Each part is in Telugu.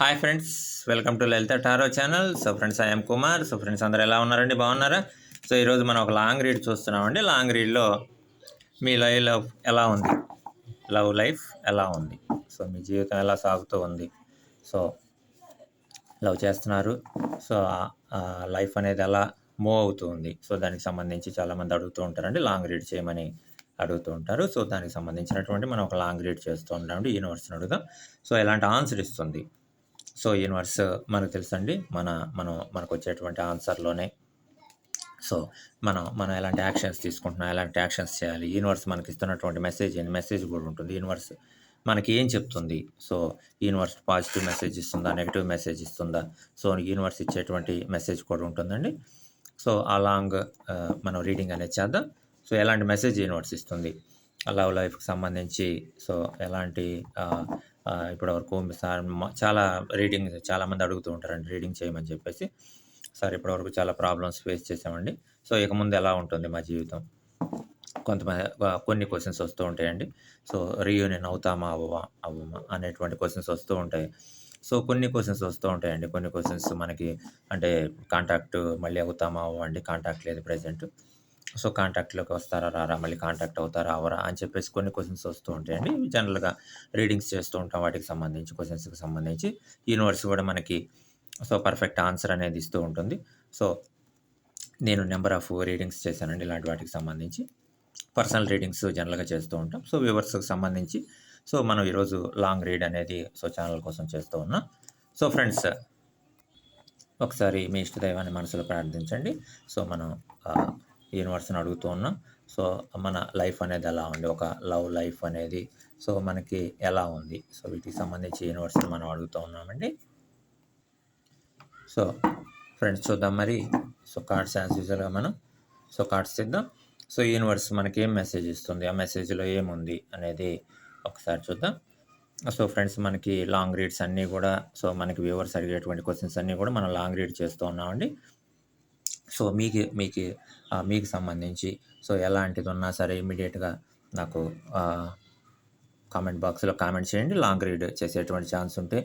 Hi friends welcome to Lalitha tarot channel so friends I'm Kumar so friends అందరు ఎలా ఉన్నారండి? బాగున్నారా? సో ఈరోజు మనం ఒక లాంగ్ రీడ్ చూస్తున్నామండి. లాంగ్ రీడ్లో మీ లవ్ లవ్ ఎలా ఉంది? లవ్ లైఫ్ ఎలా ఉంది? సో మీ జీవితం ఎలా సాగుతూ ఉంది? సో లవ్ చేస్తున్నారు. సో లైఫ్ అనేది ఎలా మూవ్ అవుతూ ఉంది? సో దానికి సంబంధించి చాలామంది అడుగుతూ ఉంటారండి. లాంగ్ రీడ్ చేయమని అడుగుతూ ఉంటారు. సో దానికి సంబంధించినటువంటి మనం ఒక లాంగ్ రీడ్ చేస్తూ ఉంటామండి యూనివర్స్ని అడుగుదాం. సో ఎలాంటి ఆన్సర్ ఇస్తుంది? సో యూనివర్స్ మనకు తెలుసండి. మన మనం మనకు వచ్చేటువంటి ఆన్సర్లోనే సో మనం మనం ఎలాంటి యాక్షన్స్ తీసుకుంటున్నాం ఎలాంటి యాక్షన్స్ చేయాలి? యూనివర్స్ మనకి ఇస్తున్నటువంటి మెసేజ్ ఏంటి? మెసేజ్ కూడా ఉంటుంది. యూనివర్స్ మనకి ఏం చెప్తుంది? సో యూనివర్స్ పాజిటివ్ మెసేజ్ ఇస్తుందా? నెగిటివ్ మెసేజ్ ఇస్తుందా? సో యూనివర్స్ ఇచ్చేటువంటి మెసేజ్ కూడా ఉంటుందండి. సో ఆ లాంగ్ మనం రీడింగ్ అనేది చేద్దాం. సో ఎలాంటి మెసేజ్ యూనివర్స్ ఇస్తుంది? లవ్ లైఫ్కి సంబంధించి సో ఎలాంటి ఇప్పటి వరకు ఇప్పటివరకు సార్ చాలా రీడింగ్ చాలామంది అడుగుతూ ఉంటారండి రీడింగ్ చేయమని చెప్పేసి. సార్ ఇప్పటివరకు చాలా ప్రాబ్లమ్స్ ఫేస్ చేసామండి సో ఇక ముందు ఎలా ఉంటుంది మా జీవితం? కొంతమంది కొన్ని క్వశ్చన్స్ వస్తూ ఉంటాయండి. సో రీయూనియన్ అవుతామా అవ్వమా అవ్వమా అనేటువంటి క్వశ్చన్స్ వస్తూ ఉంటాయి. సో కొన్ని క్వశ్చన్స్ వస్తూ ఉంటాయండి. కొన్ని క్వశ్చన్స్ మనకి అంటే కాంటాక్ట్ మళ్ళీ అవుతామా అవ్వండి కాంటాక్ట్ లేదు ప్రజెంట్. సో కాంటాక్ట్లోకి వస్తారా రారా మళ్ళీ కాంటాక్ట్ అవుతారా అవరా అని చెప్పేసి కొన్ని క్వశ్చన్స్ వస్తూ ఉంటాయండి ఇవి జనరల్గా రీడింగ్స్ చేస్తూ ఉంటాం. వాటికి సంబంధించి క్వశ్చన్స్కి సంబంధించి యూనివర్స్ కూడా మనకి సో పర్ఫెక్ట్ ఆన్సర్ అనేది ఇస్తూ ఉంటుంది. సో నేను నెంబర్ ఆఫ్ రీడింగ్స్ చేశానండి ఇలాంటి వాటికి సంబంధించి. పర్సనల్ రీడింగ్స్ జనరల్గా చేస్తూ ఉంటాం. సో వ్యూవర్స్కి సంబంధించి సో మనం ఈరోజు లాంగ్ రీడ్ అనేది సో ఛానల్ కోసం చేస్తూ ఉన్నాం. సో ఫ్రెండ్స్ ఒకసారి మీ ఇష్టదైవాన్ని మనసులో ప్రార్థించండి. సో మనం యూనివర్స్ని అడుగుతూ ఉన్నాం. సో మన లైఫ్ అనేది ఎలా ఉంది? ఒక లవ్ లైఫ్ అనేది సో మనకి ఎలా ఉంది? సో వీటికి సంబంధించి యూనివర్స్ని మనం అడుగుతూ ఉన్నామండి. సో ఫ్రెండ్స్ చూద్దాం మరి. సో కార్డ్స్ యాజ్ యూజువల్గా మనం సో కార్డ్స్ ఇద్దాం సో యూనివర్స్ మనకి ఏం మెసేజ్ ఇస్తుంది? ఆ మెసేజ్లో ఏముంది అనేది ఒకసారి చూద్దాం. సో ఫ్రెండ్స్ మనకి లాంగ్ రీడ్స్ అన్నీ కూడా సో మనకి వ్యూవర్స్ అడిగేటువంటి క్వశ్చన్స్ అన్నీ కూడా మనం లాంగ్ రీడ్ చేస్తూ ఉన్నామండి. సో మీకు మీకు మీకు సంబంధించి సో ఎలాంటిది ఉన్నా సరే ఇమీడియట్గా నాకు కామెంట్ బాక్స్లో కామెంట్ చేయండి. లాంగ్ రీడ్ చేసేటువంటి ఛాన్స్ ఉంటే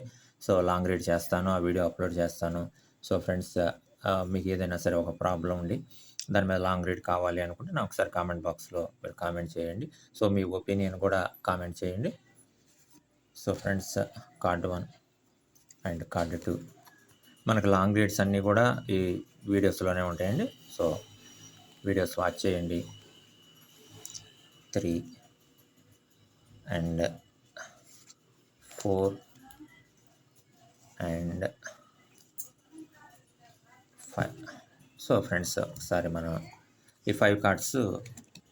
సో లాంగ్ రీడ్ చేస్తాను ఆ వీడియో అప్లోడ్ చేస్తాను. సో ఫ్రెండ్స్ మీకు ఏదైనా సరే ఒక ప్రాబ్లం ఉండి దాని మీద లాంగ్ రీడ్ కావాలి అనుకుంటే నాకు ఒకసారి కామెంట్ బాక్స్లో మీరు కామెంట్ చేయండి. సో మీ ఒపీనియన్ కూడా కామెంట్ చేయండి. So friends card one and card two. మనకు లాంగ్ రీడ్స్ అన్నీ కూడా ఈ వీడియోస్లోనే ఉంటాయండి. సో వీడియోస్ వాచ్ చేయండి. Three and four and five. So friends ఒకసారి మనం ఈ ఫైవ్ కార్డ్స్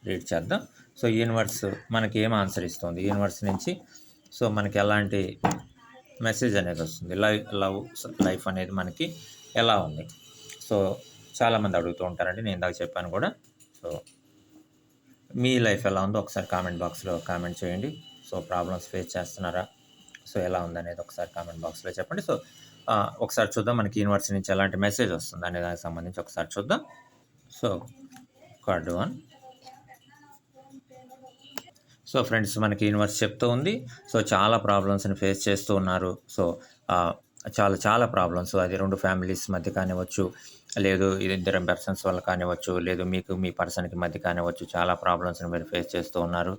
రీడ్ చేద్దాం. సో యూనివర్స్ మనకి ఏం ఆన్సర్ ఇస్తుంది? యూనివర్స్ నుంచి సో మనకి ఎలాంటి మెసేజ్ అనేది వస్తుంది? లైవ్ లవ్ లైఫ్ అనేది మనకి ఎలా ఉంది? సో చాలామంది అడుగుతూ ఉంటారండి. నేను ఇందాక చెప్పాను కూడా. సో మీ లైఫ్ ఎలా ఉందో ఒకసారి కామెంట్ బాక్స్లో కామెంట్ చేయండి. సో ప్రాబ్లమ్స్ ఫేస్ చేస్తున్నారా? సో ఎలా ఉందనేది ఒకసారి కామెంట్ బాక్స్లో చెప్పండి. సో ఒకసారి చూద్దాం మనకి యూనివర్సిటీ నుంచి ఎలాంటి మెసేజ్ వస్తుంది అనే దానికి సంబంధించి ఒకసారి చూద్దాం. So card one. So friends మనకి యూనివర్స్ చెప్తూ ఉంది. సో చాలా ప్రాబ్లమ్స్ని ఫేస్ చేస్తూ ఉన్నారు. సో చాలా చాలా ప్రాబ్లమ్స్ అది రెండు ఫ్యామిలీస్ మధ్య కానివ్వచ్చు లేదు ఇది ఇద్దరు పర్సన్స్ వల్ల కానివ్వచ్చు లేదు మీకు మీ పర్సన్కి మధ్య కానివ్వచ్చు చాలా ప్రాబ్లమ్స్ని మీరు ఫేస్ చేస్తూ ఉన్నారు.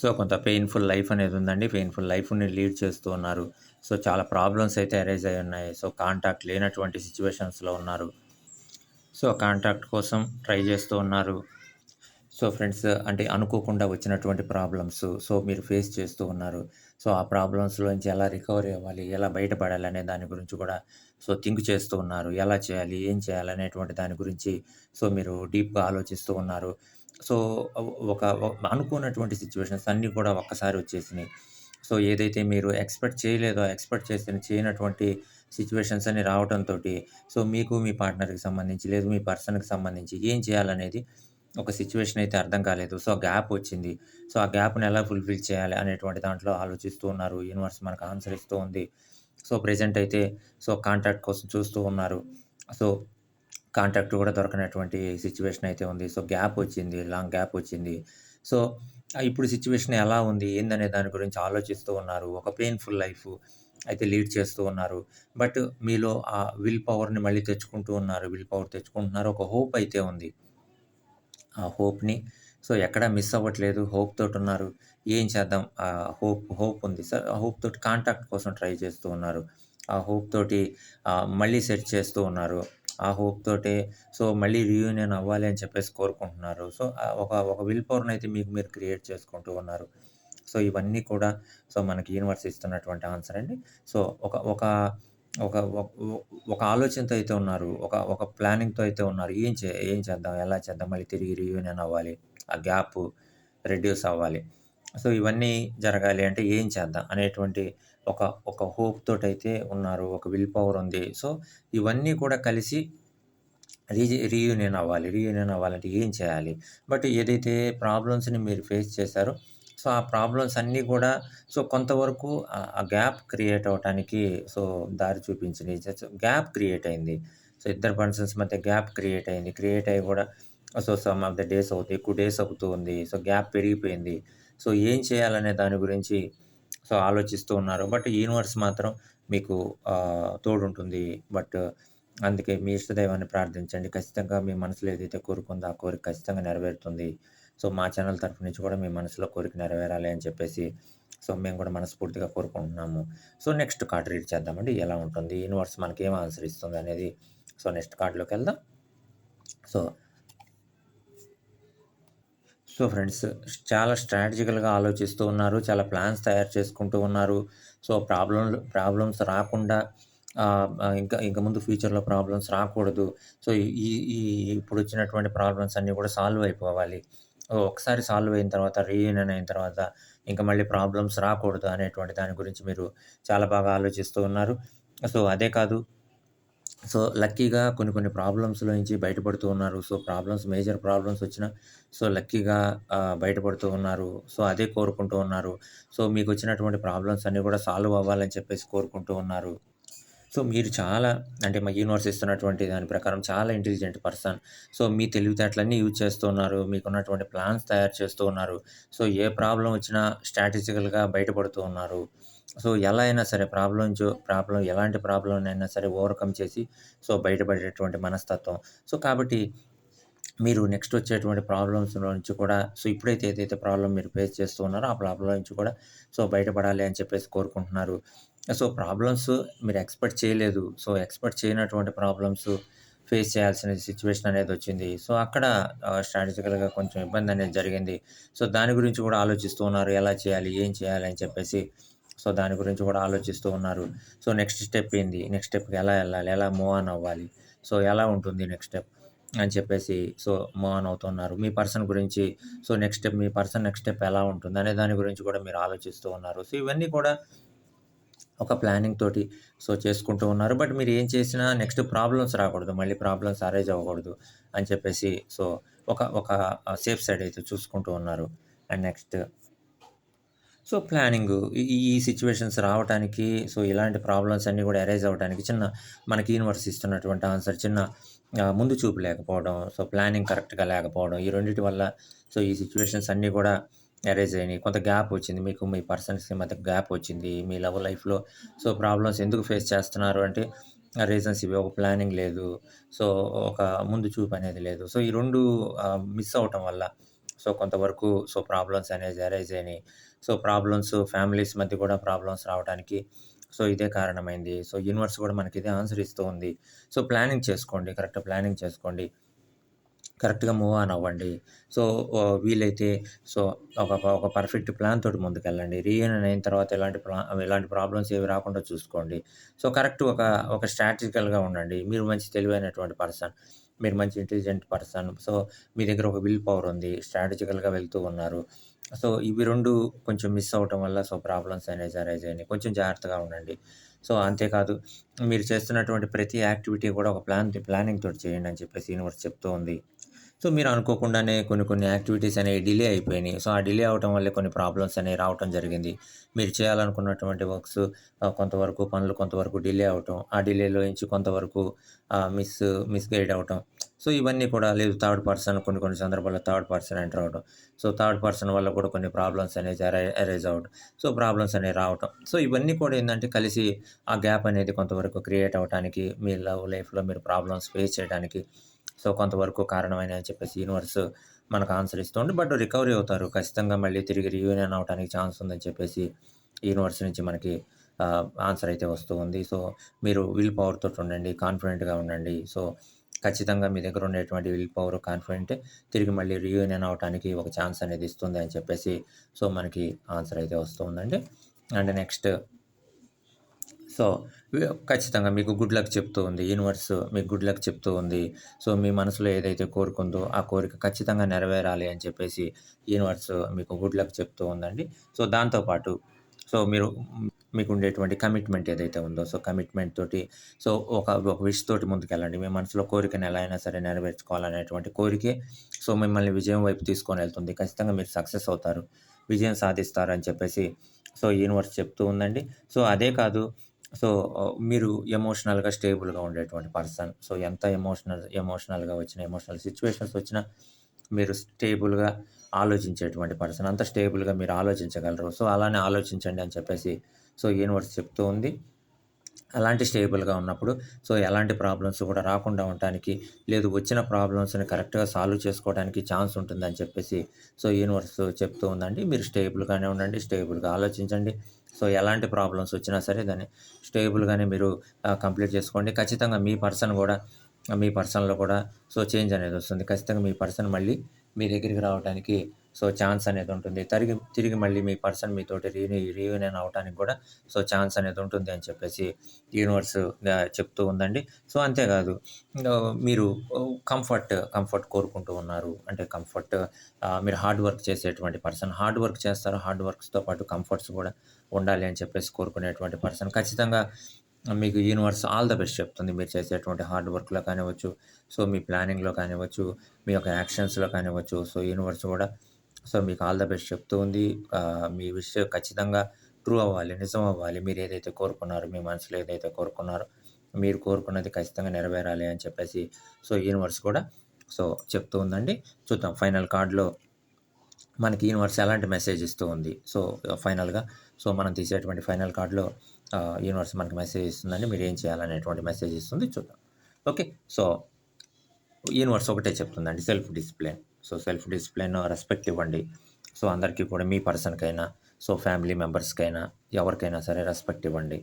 సో కొంత పెయిన్ఫుల్ లైఫ్ అనేది ఉందండి. పెయిన్ఫుల్ లైఫ్ని లీడ్ చేస్తూ ఉన్నారు. సో చాలా ప్రాబ్లమ్స్ అయితే అరైజ్ అయి ఉన్నాయి. సో కాంటాక్ట్ లేనటువంటి సిచ్యువేషన్స్లో ఉన్నారు. సో కాంటాక్ట్ కోసం ట్రై చేస్తూ ఉన్నారు. సో ఫ్రెండ్స్ అంటే అనుకోకుండా వచ్చినటువంటి ప్రాబ్లమ్స్ సో మీరు ఫేస్ చేస్తూ ఉన్నారు. సో ఆ ప్రాబ్లమ్స్లోంచి ఎలా రికవరీ అవ్వాలి ఎలా బయటపడాలి అనే దాని గురించి కూడా సో థింక్ చేస్తూ ఉన్నారు. ఎలా చేయాలి ఏం చేయాలి అనేటువంటి దాని గురించి సో మీరు డీప్గా ఆలోచిస్తూ ఉన్నారు. సో ఒక అనుకున్నటువంటి సిచ్యువేషన్స్ అన్నీ కూడా ఒక్కసారి వచ్చేసినాయి. సో ఏదైతే మీరు ఎక్స్పెక్ట్ చేయలేదో ఎక్స్పెక్ట్ చేసిన చేయనటువంటి సిచ్యువేషన్స్ అన్ని రావడంతో సో మీకు మీ పార్ట్నర్కి సంబంధించి లేదు మీ పర్సన్కి సంబంధించి ఏం చేయాలనేది ఒక సిచ్యువేషన్ అయితే అర్థం కాలేదు. సో గ్యాప్ వచ్చింది. సో ఆ గ్యాప్ని ఎలా ఫుల్ఫిల్ చేయాలి అనేటువంటి దాంట్లో ఆలోచిస్తూ ఉన్నారు. యూనివర్స్ మనకు ఆన్సర్ ఇస్తూ ఉంది. సో ప్రజెంట్ అయితే సో కాంటాక్ట్ కోసం చూస్తూ ఉన్నారు. సో కాంటాక్ట్ కూడా దొరకనటువంటి సిచ్యువేషన్ అయితే ఉంది. సో గ్యాప్ వచ్చింది లాంగ్ గ్యాప్ వచ్చింది. సో ఇప్పుడు సిచ్యువేషన్ ఎలా ఉంది? ఏందనే దాని గురించి ఆలోచిస్తూ ఉన్నారు. ఒక పెయిన్ఫుల్ లైఫ్ అయితే లీడ్ చేస్తూ ఉన్నారు. బట్ మీలో ఆ విల్ పవర్ని మళ్ళీ తెచ్చుకుంటూ ఉన్నారు. విల్ పవర్ తెచ్చుకుంటున్నారు. ఒక హోప్ అయితే ఉంది. ఆ హోప్ని. సో ఎక్కడ మిస్ అవ్వట్లేదు. హోప్ తోటి ఉన్నారు. ఏం చేద్దాం? ఆ హోప్ హోప్ ఉంది సార్. ఆ హోప్ తోటి కాంటాక్ట్ కోసం ట్రై చేస్తూ ఉన్నారు. ఆ హోప్ తోటి మళ్ళీ సెట్ చేస్తూ ఉన్నారు. ఆ హోప్ తోటే సో మళ్ళీ రీయూనియన్ అవ్వాలి అని చెప్పేసి కోరుకుంటున్నారు. సో ఒక ఒక విల్ పవర్ని అయితే మీకు మీరు క్రియేట్ చేసుకుంటూ ఉన్నారు. సో ఇవన్నీ కూడా సో మనకి యూనివర్స్ ఇస్తున్నటువంటి ఆన్సర్ అండి. సో ఒక ఒక ఒక ఒక- ఆలోచనతో అయితే ఉన్నారు. ఒక ఒక ప్లానింగ్తో అయితే ఉన్నారు. ఏం చే ఏం చేద్దాం? ఎలా చేద్దాం? మళ్ళీ తిరిగి రీయూనియన్ అవ్వాలి. ఆ గ్యాప్ రెడ్యూస్ అవ్వాలి. సో ఇవన్నీ జరగాలి అంటే ఏం చేద్దాం? అనేటువంటి ఒక ఒక హోప్ తోటైతే అయితే ఉన్నారు. ఒక విల్ పవర్ ఉంది. సో ఇవన్నీ కూడా కలిసి రీ రీయూనియన్ అవ్వాలి. రీయూనియన్ అవ్వాలంటే ఏం చేయాలి? బట్ ఏదైతే ప్రాబ్లమ్స్ని మీరు ఫేస్ చేశారో సో ఆ ప్రాబ్లమ్స్ అన్నీ కూడా సో కొంతవరకు ఆ- గ్యాప్ క్రియేట్ అవ్వటానికి సో దారి చూపించింది. గ్యాప్ క్రియేట్ అయింది. సో ఇద్దరు పర్సన్స్ మధ్య గ్యాప్ క్రియేట్ అయింది. క్రియేట్ అయ్యి కూడా so some of the days అవుతాయి ఎక్కువ డేస్ అవుతూ ఉంది. సో గ్యాప్ పెరిగిపోయింది. సో ఏం చేయాలనే దాని గురించి సో ఆలోచిస్తూ ఉన్నారు. బట్ యూనివర్స్ మాత్రం మీకు తోడుంటుంది. బట్ అందుకే మీ ఇష్టదైవాన్ని ప్రార్థించండి. ఖచ్చితంగా మీ మనసులో ఏదైతే కోరుకుందో ఆ కోరిక ఖచ్చితంగా నెరవేరుతుంది. సో మా ఛానల్ తరఫు నుంచి కూడా మీ మనసులో కోరిక నెరవేరాలి అని చెప్పేసి సో మేము కూడా మనస్ఫూర్తిగా కోరుకుంటున్నాము. సో నెక్స్ట్ కార్డ్ రీడ్ చేద్దామండి. ఎలా ఉంటుంది? యూనివర్స్ మనకి ఏం ఆన్సర్ ఇస్తుంది అనేది. సో నెక్స్ట్ కార్డులోకి వెళ్దాం. సో సో ఫ్రెండ్స్ చాలా స్ట్రాటజికల్గా ఆలోచిస్తూ ఉన్నారు. చాలా ప్లాన్స్ తయారు చేసుకుంటూ ఉన్నారు. సో ప్రాబ్లం ప్రాబ్లమ్స్ రాకుండా ఇంకా ఇంకా ముందు ఫ్యూచర్లో ప్రాబ్లమ్స్ రాకూడదు. సో ఈ ఈ ఇప్పుడు వచ్చినటువంటి ప్రాబ్లమ్స్ అన్నీ కూడా సాల్వ్ అయిపోవాలి. ఒకసారి సాల్వ్ అయిన తర్వాత రీయూనియన్ అయిన తర్వాత ఇంకా మళ్ళీ ప్రాబ్లమ్స్ రాకూడదు అనేటువంటి దాని గురించి మీరు చాలా బాగా ఆలోచిస్తూ ఉన్నారు. సో అదే కాదు. సో లక్కీగా కొన్ని కొన్ని ప్రాబ్లమ్స్లో నుంచి బయటపడుతూ ఉన్నారు. సో ప్రాబ్లమ్స్ మేజర్ ప్రాబ్లమ్స్ వచ్చినా సో లక్కీగా బయటపడుతూ ఉన్నారు. సో అదే కోరుకుంటూ ఉన్నారు. సో మీకు వచ్చినటువంటి ప్రాబ్లమ్స్ అన్నీ కూడా సాల్వ్ అవ్వాలని చెప్పేసి కోరుకుంటూ ఉన్నారు. సో మీరు చాలా అంటే మా యూనివర్స్ ఇస్తున్నటువంటి దాని ప్రకారం చాలా ఇంటెలిజెంట్ పర్సన్ సో మీ తెలివితేటలన్నీ యూజ్ చేస్తూ ఉన్నారు. మీకున్నటువంటి ప్లాన్స్ తయారు చేస్తూ ఉన్నారు. సో ఏ ప్రాబ్లం వచ్చినా స్ట్రాటజికల్గా బయటపడుతూ ఉన్నారు. సో ఎలా అయినా సరే ప్రాబ్లం ప్రాబ్లం ఎలాంటి ప్రాబ్లం అయినా సరే ఓవర్కమ్ చేసి సో బయటపడేటువంటి మనస్తత్వం. సో కాబట్టి మీరు నెక్స్ట్ వచ్చేటువంటి ప్రాబ్లమ్స్ నుంచి కూడా సో ఇప్పుడైతే ఏదైతే ప్రాబ్లం మీరు ఫేస్ చేస్తూ ఉన్నారో ఆ ప్రాబ్లం నుంచి కూడా సో బయటపడాలి అని చెప్పేసి కోరుకుంటున్నారు. సో ప్రాబ్లమ్స్ మీరు ఎక్స్పెక్ట్ చేయలేదు. సో ఎక్స్పెక్ట్ చేయనటువంటి ప్రాబ్లమ్స్ ఫేస్ చేయాల్సిన సిచ్యువేషన్ అనేది వచ్చింది. సో అక్కడ స్ట్రాటజికల్గా కొంచెం ఇబ్బంది అనేది జరిగింది. సో దాని గురించి కూడా ఆలోచిస్తూ ఉన్నారు. ఎలా చేయాలి? ఏం చేయాలి? అని చెప్పేసి సో దాని గురించి కూడా ఆలోచిస్తూ ఉన్నారు. సో నెక్స్ట్ స్టెప్ ఏంది? నెక్స్ట్ స్టెప్కి ఎలా వెళ్ళాలి? ఎలా మూవ్ ఆన్ అవ్వాలి? సో ఎలా ఉంటుంది నెక్స్ట్ స్టెప్ అని చెప్పేసి సో మూవ్ ఆన్ అవుతున్నారు మీ పర్సన్ గురించి సో నెక్స్ట్ స్టెప్ మీ పర్సన్ నెక్స్ట్ స్టెప్ ఎలా ఉంటుంది? అనే దాని గురించి కూడా మీరు ఆలోచిస్తూ ఉన్నారు. సో ఇవన్నీ కూడా ఒక ప్లానింగ్ తోటి సో చేసుకుంటూ ఉన్నారు. బట్ మీరు ఏం చేసినా నెక్స్ట్ ప్రాబ్లమ్స్ రాకూడదు. మళ్ళీ ప్రాబ్లమ్స్ అరేంజ్ అవ్వకూడదు అని చెప్పేసి సో ఒక ఒక సేఫ్ సైడ్ అయితే చూసుకుంటూ ఉన్నారు. అండ్ నెక్స్ట్ సో ప్లానింగ్ ఈ ఈ సిచ్యువేషన్స్ రావడానికి సో ఇలాంటి ప్రాబ్లమ్స్ అన్నీ కూడా అరైజ్ అవ్వడానికి చిన్న మనకి యూనివర్స్ ఇస్తున్నటువంటి ఆన్సర్ చిన్న ముందు చూపు లేకపోవడం సో ప్లానింగ్ కరెక్ట్గా లేకపోవడం ఈ రెండింటి వల్ల సో ఈ సిచ్యువేషన్స్ అన్నీ కూడా అరైజ్ అయినాయి. కొంత గ్యాప్ వచ్చింది. మీకు మీ పర్సన్స్కి మధ్య గ్యాప్ వచ్చింది. మీ లవ్ లైఫ్లో సో ప్రాబ్లమ్స్ ఎందుకు ఫేస్ చేస్తున్నారు అంటే రీజన్స్ ఇవి. ఒక ప్లానింగ్ లేదు. సో ఒక ముందు చూపు అనేది లేదు. సో ఈ రెండు మిస్ అవటం వల్ల సో కొంతవరకు సో ప్రాబ్లమ్స్ అనేది అరైజ్ అయినాయి. సో ప్రాబ్లమ్స్ ఫ్యామిలీస్ మధ్య కూడా ప్రాబ్లమ్స్ రావడానికి సో ఇదే కారణమైంది. సో యూనివర్స్ కూడా మనకి ఇదే ఆన్సర్ ఇస్తూ ఉంది. సో ప్లానింగ్ చేసుకోండి. కరెక్ట్ ప్లానింగ్ చేసుకోండి. కరెక్ట్గా మూవ్ ఆన్ అవ్వండి. సో వీలైతే సో ఒక ఒక పర్ఫెక్ట్ ప్లాన్ తోటి ముందుకెళ్ళండి. రీయూనియన్ అయిన తర్వాత ఎలాంటి ప్రా ఎలాంటి ప్రాబ్లమ్స్ ఏవి రాకుండా చూసుకోండి. సో కరెక్ట్ ఒక ఒక స్ట్రాటజికల్గా ఉండండి. మీరు మంచి తెలివైనటువంటి పర్సన్ మీరు మంచి ఇంటెలిజెంట్ పర్సన్ సో మీ దగ్గర ఒక విల్ పవర్ ఉంది స్ట్రాటజికల్గా వెళ్తూ ఉన్నారు. సో ఇవి రెండు కొంచెం మిస్ అవ్వటం వల్ల సో ప్రాబ్లమ్స్ అనేవి అరైజ్ అయినాయి. కొంచెం జాగ్రత్తగా ఉండండి. సో అంతేకాదు మీరు చేస్తున్నటువంటి ప్రతి యాక్టివిటీ కూడా ఒక ప్లాన్ ప్లానింగ్ తోటి చేయండి అని చెప్పేసి యూనివర్స్ చెప్తూ ఉంది. సో మీరు అనుకోకుండానే కొన్ని కొన్ని యాక్టివిటీస్ అనేవి డిలే అయిపోయినాయి. సో ఆ డిలే అవటం వల్ల కొన్ని ప్రాబ్లమ్స్ అనేవి రావటం జరిగింది. మీరు చేయాలనుకున్నటువంటి వర్క్స్ కొంతవరకు పనులు కొంతవరకు డిలే అవటం ఆ డిలేలో నుంచి కొంతవరకు మిస్ మిస్గైడ్ అవటం. సో ఇవన్నీ కూడా లేదు థర్డ్ పర్సన్ కొన్ని కొన్ని సందర్భాల్లో థర్డ్ పర్సన్ ఎంటర్ అవడం సో థర్డ్ పర్సన్ వల్ల కూడా కొన్ని ప్రాబ్లమ్స్ అనేది అరైజ్ అవడం సో ప్రాబ్లమ్స్ అనేవి రావటం. సో ఇవన్నీ కూడా ఏంటంటే కలిసి ఆ గ్యాప్ అనేది కొంతవరకు క్రియేట్ అవడానికి మీ లవ్ లైఫ్లో మీరు ప్రాబ్లమ్స్ ఫేస్ చేయడానికి సో కొంతవరకు కారణమైన అని చెప్పేసి యూనివర్స్ మనకు ఆన్సర్ ఇస్తుంది. బట్ రికవరీ అవుతారు. ఖచ్చితంగా మళ్ళీ తిరిగి రీయూనియన్ అవడానికి ఛాన్స్ ఉందని చెప్పేసి యూనివర్స్ నుంచి మనకి ఆన్సర్ అయితే వస్తూ ఉంది. సో మీరు విల్ పవర్తో ఉండండి కాన్ఫిడెంట్గా ఉండండి. సో ఖచ్చితంగా మీ దగ్గర ఉండేటువంటి విల్ పవర్ కాన్ఫిడెంట్ తిరిగి మళ్ళీ రీయూనియన్ అవడానికి ఒక ఛాన్స్ అనేది ఇస్తుంది అని చెప్పేసి సో మనకి ఆన్సర్ అయితే వస్తుందండి అండ్ నెక్స్ట్ సో ఖచ్చితంగా మీకు గుడ్ లక్ చెప్తూ ఉంది. యూనివర్స్ మీకు గుడ్ లక్ చెప్తూ ఉంది. సో మీ మనసులో ఏదైతే కోరుకుందో ఆ కోరిక ఖచ్చితంగా నెరవేరాలి అని చెప్పేసి యూనివర్స్ మీకు గుడ్ లక్ చెప్తూ ఉందండి. సో దాంతోపాటు సో మీరు మీకు ఉండేటువంటి కమిట్మెంట్ ఏదైతే ఉందో సో కమిట్మెంట్ తోటి సో ఒక ఒక విష్ తోటి ముందుకెళ్ళండి. మీ మనసులో కోరికను ఎలా అయినా సరే నెరవేర్చుకోవాలనేటువంటి కోరికే సో మిమ్మల్ని విజయం వైపు తీసుకొని వెళ్తుంది. ఖచ్చితంగా మీరు సక్సెస్ అవుతారు. విజయం సాధిస్తారు అని చెప్పేసి సో యూనివర్స్ చెప్తూ ఉందండి. సో అదే కాదు సో మీరు ఎమోషనల్గా స్టేబుల్గా ఉండేటువంటి పర్సన్. సో ఎంత ఎమోషనల్ ఎమోషనల్గా వచ్చిన ఎమోషనల్ సిచ్యువేషన్స్ వచ్చినా మీరు స్టేబుల్గా ఆలోచించేటువంటి పర్సన్. అంత స్టేబుల్గా మీరు ఆలోచించగలరు. సో అలానే ఆలోచించండి అని చెప్పేసి సో యూనివర్స్ చెప్తూ ఉంది. అలాంటి స్టేబుల్గా ఉన్నప్పుడు సో ఎలాంటి ప్రాబ్లమ్స్ కూడా రాకుండా ఉండటానికి లేదు వచ్చిన ప్రాబ్లమ్స్ని కరెక్ట్గా సాల్వ్ చేసుకోవడానికి ఛాన్స్ ఉంటుందని చెప్పేసి సో యూనివర్స్ చెప్తూ ఉందండి. మీరు స్టేబుల్గానే ఉండండి స్టేబుల్గా ఆలోచించండి. సో ఎలాంటి ప్రాబ్లమ్స్ వచ్చినా సరే దాన్ని స్టేబుల్గానే మీరు కంప్లీట్ చేసుకోండి. ఖచ్చితంగా మీ పర్సన్ కూడా మీ పర్సన్లో కూడా సో చేంజ్ అనేది వస్తుంది. ఖచ్చితంగా మీ పర్సన్ మళ్ళీ మీ దగ్గరికి రావడానికి సో ఛాన్స్ అనేది ఉంటుంది. తిరిగి తిరిగి మళ్ళీ మీ పర్సన్ మీతోటి రీని రీయూనియన్ అవడానికి కూడా సో ఛాన్స్ అనేది ఉంటుంది అని చెప్పేసి యూనివర్స్ చెప్తూ ఉందండి. సో అంతేకాదు మీరు కంఫర్ట్ కంఫర్ట్ కోరుకుంటూ ఉన్నారు. అంటే కంఫర్ట్ మీరు హార్డ్ వర్క్ చేసేటువంటి పర్సన్ హార్డ్ వర్క్ చేస్తారు. హార్డ్ వర్క్స్తో పాటు కంఫర్ట్స్ కూడా ఉండాలి అని చెప్పేసి కోరుకునేటువంటి పర్సన్. ఖచ్చితంగా మీకు యూనివర్స్ ఆల్ ద బెస్ట్ చెప్తుంది. మీరు చేసేటువంటి హార్డ్ వర్క్లో కానివ్వచ్చు సో మీ ప్లానింగ్లో కానివ్వచ్చు మీ యొక్క యాక్షన్స్లో కానివ్వచ్చు సో యూనివర్స్ కూడా సో మీకు ఆల్ ద బెస్ట్ చెప్తూ ఉంది. మీ విషయం ఖచ్చితంగా ట్రూ అవ్వాలి నిజం అవ్వాలి. మీరు ఏదైతే కోరుకున్నారో మీ మనసులో ఏదైతే కోరుకున్నారో మీరు కోరుకున్నది ఖచ్చితంగా నెరవేరాలి అని చెప్పేసి సో యూనివర్స్ కూడా సో చెప్తూ ఉందండి. చూద్దాం ఫైనల్ కార్డులో మనకి యూనివర్స్ ఎలాంటి మెసేజ్ ఇస్తూ ఉంది? సో ఫైనల్గా సో మనం తీసేటువంటి ఫైనల్ కార్డులో యూనివర్స్ మనకి మెసేజ్ ఇస్తుందండి. మీరు ఏం చేయాలనేటువంటి మెసేజ్ ఇస్తుంది చూద్దాం. ఓకే సో యూనివర్స్ ఒకటే చెప్తుందండి self discipline so self discipline respect ఇవ్వండి. సో అందరికీ కూడా మీ పర్సన్కైనా సో ఫ్యామిలీ మెంబర్స్కైనా ఎవరికైనా సరే రెస్పెక్ట్ ఇవ్వండి.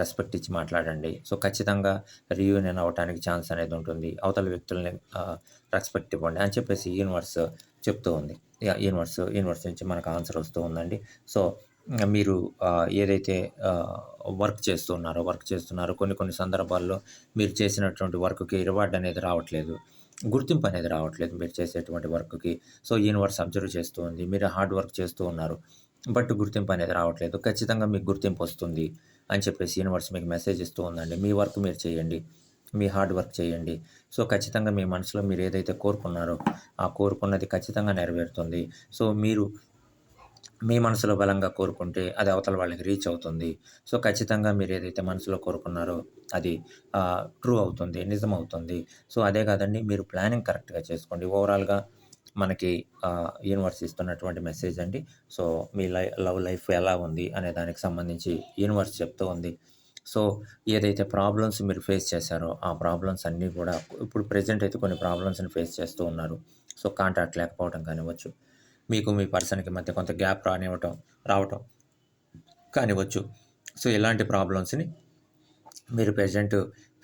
రెస్పెక్ట్ ఇచ్చి మాట్లాడండి. సో ఖచ్చితంగా రీయూనియన్ అవ్వడానికి ఛాన్స్ అనేది ఉంటుంది. అవతల వ్యక్తులని రెస్పెక్ట్ ఇవ్వండి అని చెప్పేసి యూనివర్స్ చెప్తూ ఉంది. యూనివర్స్ యూనివర్స్ నుంచి మనకు ఆన్సర్ వస్తూ ఉందండి. సో మీరు ఏదైతే వర్క్ చేస్తున్నారో వర్క్ చేస్తున్నారో కొన్ని కొన్ని సందర్భాల్లో మీరు చేసినటువంటి వర్క్కి రివార్డ్ అనేది రావట్లేదు. గుర్తింపు అనేది రావట్లేదు మీరు చేసేటువంటి వర్క్కి. సో యూనివర్స్ అబ్జర్వ్ చేస్తూ ఉంది మీరు హార్డ్ వర్క్ చేస్తూ ఉన్నారు బట్ గుర్తింపు అనేది రావట్లేదు. ఖచ్చితంగా మీకు గుర్తింపు వస్తుంది అని చెప్పేసి యూనివర్స్ మీకు మెసేజ్ ఇస్తూ ఉందండి. మీ వర్క్ మీరు చేయండి మీ హార్డ్ వర్క్ చేయండి. సో ఖచ్చితంగా మీ మనసులో మీరు ఏదైతే కోరుకున్నారో ఆ కోరుకున్నది ఖచ్చితంగా నెరవేరుతుంది. సో మీరు మీ మనసులో బలంగా కోరుకుంటే అది అవతల వాళ్ళకి రీచ్ అవుతుంది. సో ఖచ్చితంగా మీరు ఏదైతే మనసులో కోరుకున్నారో అది ట్రూ అవుతుంది నిజం అవుతుంది. సో అదే కాదండి మీరు ప్లానింగ్ కరెక్ట్గా చేసుకోండి. ఓవరాల్గా మనకి యూనివర్స్ ఇస్తున్నటువంటి మెసేజ్ అండి. సో మీ లై లవ్ లైఫ్ ఎలా ఉంది అనే దానికి సంబంధించి యూనివర్స్ చెప్తూ ఉంది. సో ఏదైతే ప్రాబ్లమ్స్ మీరు ఫేస్ చేశారో ఆ ప్రాబ్లమ్స్ అన్నీ కూడా ఇప్పుడు ప్రజెంట్ అయితే కొన్ని ప్రాబ్లమ్స్ని ఫేస్ చేస్తూ ఉన్నారు. సో కాంటాక్ట్ లేకపోవడం కానివ్వచ్చు. మీకు మీ పర్సన్కి మధ్య కొంత గ్యాప్ రానివ్వటం రావటం కానివ్వచ్చు. సో ఇలాంటి ప్రాబ్లమ్స్ని మీరు ప్రజెంట్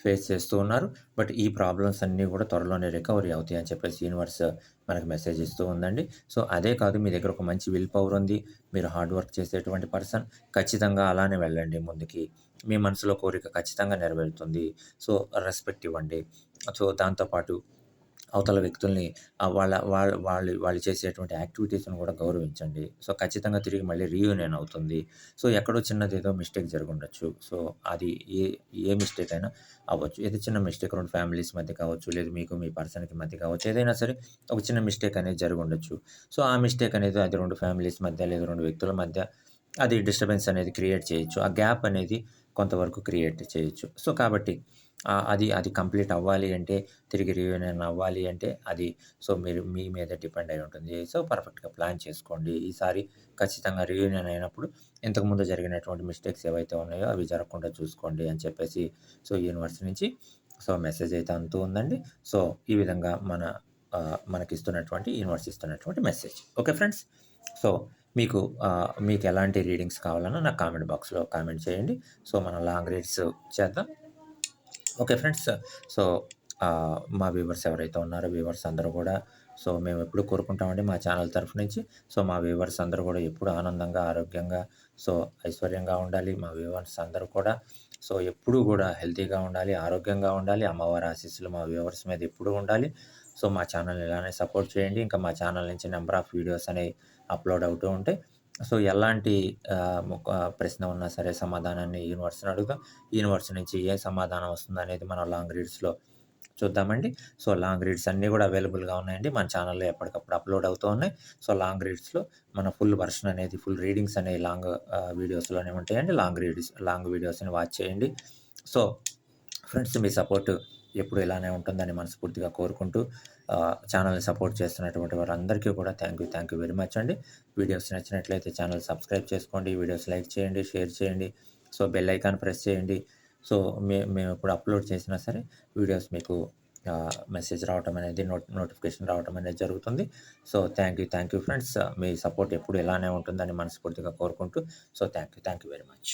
ఫేస్ చేస్తూ ఉన్నారు. బట్ ఈ ప్రాబ్లమ్స్ అన్నీ కూడా త్వరలోనే రికవరీ అవుతాయి అని చెప్పేసి యూనివర్స్ మనకు మెసేజ్ ఇస్తూ ఉందండి. సో అదే కాదు మీ దగ్గర ఒక మంచి విల్ పవర్ ఉంది. మీరు హార్డ్ వర్క్ చేసేటువంటి పర్సన్ ఖచ్చితంగా అలానే వెళ్ళండి ముందుకి. మీ మనసులో కోరిక ఖచ్చితంగా నెరవేరుతుంది. సో రెస్పెక్ట్ ఇవ్వండి. సో దాంతోపాటు అవతల వ్యక్తుల్ని వాళ్ళ వాళ్ళ వాళ్ళు వాళ్ళు చేసేటువంటి యాక్టివిటీస్‌ని కూడా గౌరవించండి. సో, ఖచ్చితంగా తిరిగి మళ్ళీ రీయూనియన్ అవుతుంది. సో, ఎక్కడో చిన్నది ఏదో మిస్టేక్ జరుగుండొచ్చు సో, అది ఏ ఏ మిస్టేక్ అయినా అవ్వచ్చు. ఏదో చిన్న మిస్టేక్ రెండు ఫ్యామిలీస్ మధ్య కావచ్చు, లేదు మీకు మీ పర్సన్‌కి మధ్య కావచ్చు. ఏదైనా సరే ఒక చిన్న మిస్టేక్ అనేది జరుగుండొచ్చు సో, ఆ మిస్టేక్ అనేది అది రెండు ఫ్యామిలీస్ మధ్య లేదా రెండు వ్యక్తుల మధ్య అది డిస్టర్బెన్స్ అనేది క్రియేట్ చేయొచ్చు. ఆ గ్యాప్ అనేది కొంతవరకు క్రియేట్ చేయొచ్చు. సో, కాబట్టి అది అది కంప్లీట్ అవ్వాలి అంటే తిరిగి రీయూనియన్ అవ్వాలి అంటే అది సో, మీరు మీ మీద డిపెండ్ అయి ఉంటుంది. సో, పర్ఫెక్ట్‌గా ప్లాన్ చేసుకోండి. ఈసారి ఖచ్చితంగా రీయూనియన్ అయినప్పుడు ఇంతకుముందు జరిగినటువంటి మిస్టేక్స్ ఏవైతే ఉన్నాయో అవి జరగకుండా చూసుకోండి అని చెప్పేసి సో, యూనివర్స్ నుంచి సో, మెసేజ్ అయితే అందుతూ ఉందండి. సో, ఈ విధంగా మన మనకి ఇస్తున్నటువంటి యూనివర్స్ ఇస్తున్నటువంటి మెసేజ్. Okay friends. సో, మీకు మీకు ఎలాంటి రీడింగ్స్ కావాలన్నా నాకు కామెంట్ బాక్స్‌లో కామెంట్ చేయండి. సో, మనం లాంగ్ రీడ్స్ చేద్దాం. Okay friends. సో, మా వ్యూవర్స్ ఎవరైతే ఉన్నారో వ్యూవర్స్ అందరూ కూడా సో, మేము ఎప్పుడు కోరుకుంటామండి మా ఛానల్ తరఫు నుంచి. సో, మా వ్యూవర్స్ అందరూ కూడా ఎప్పుడు ఆనందంగా, ఆరోగ్యంగా, సో, ఐశ్వర్యంగా ఉండాలి. మా వ్యూవర్స్ అందరూ కూడా సో, ఎప్పుడూ కూడా హెల్తీగా ఉండాలి, ఆరోగ్యంగా ఉండాలి. అమ్మవారి ఆశీస్సులు మా వ్యూవర్స్ మీద ఎప్పుడూ ఉండాలి. సో, మా ఛానల్ ఇలానే సపోర్ట్ చేయండి. ఇంకా మా ఛానల్ నుంచి నెంబర్ ఆఫ్ వీడియోస్ అనేవి అప్‌లోడ్ అవుతూ ఉంటాయి. సో, ఎలాంటి ప్రశ్న ఉన్నా సరే సమాధానాన్ని యూనివర్స్‌ని అడుగుతాం యూనివర్స్ నుంచి ఏ సమాధానం వస్తుందనేది మనం లాంగ్ రీడ్స్‌లో చూద్దామండి. సో, లాంగ్ రీడ్స్ అన్నీ కూడా అవైలబుల్‌గా ఉన్నాయండి. మన ఛానల్‌లో ఎప్పటికప్పుడు అప్‌లోడ్ అవుతూ ఉన్నాయి. సో, లాంగ్ రీడ్స్‌లో మన ఫుల్ వెర్షన్ అనేది ఫుల్ రీడింగ్స్ అనేవి లాంగ్ వీడియోస్‌లోనే ఉంటాయండి. లాంగ్ రీడ్స్ లాంగ్ వీడియోస్‌ని వాచ్ చేయండి. సో, ఫ్రెండ్స్ మీ సపోర్ట్ ఎప్పుడు ఇలానే ఉంటుందని మనస్ఫూర్తిగా కోరుకుంటూ ఛానల్‌ని సపోర్ట్ చేస్తున్నటువంటి వారందరికీ కూడా thank you, thank you very much అండి. వీడియోస్ నచ్చినట్లయితే ఛానల్ సబ్స్క్రైబ్ చేసుకోండి. వీడియోస్ లైక్ చేయండి, షేర్ చేయండి. సో, బెల్ ఐకాన్ ప్రెస్ చేయండి. సో, మే మేము ఇప్పుడు అప్‌లోడ్ చేసినా సరే వీడియోస్ మీకు మెసేజ్ రావటం అనేది నోట్ నోటిఫికేషన్ రావటం అనేది జరుగుతుంది. So, thank you, thank you friends. Me support ఎప్పుడు ఇలానే ఉంటుందని మనస్ఫూర్తిగా కోరుకుంటూ so, thank you, thank you very much.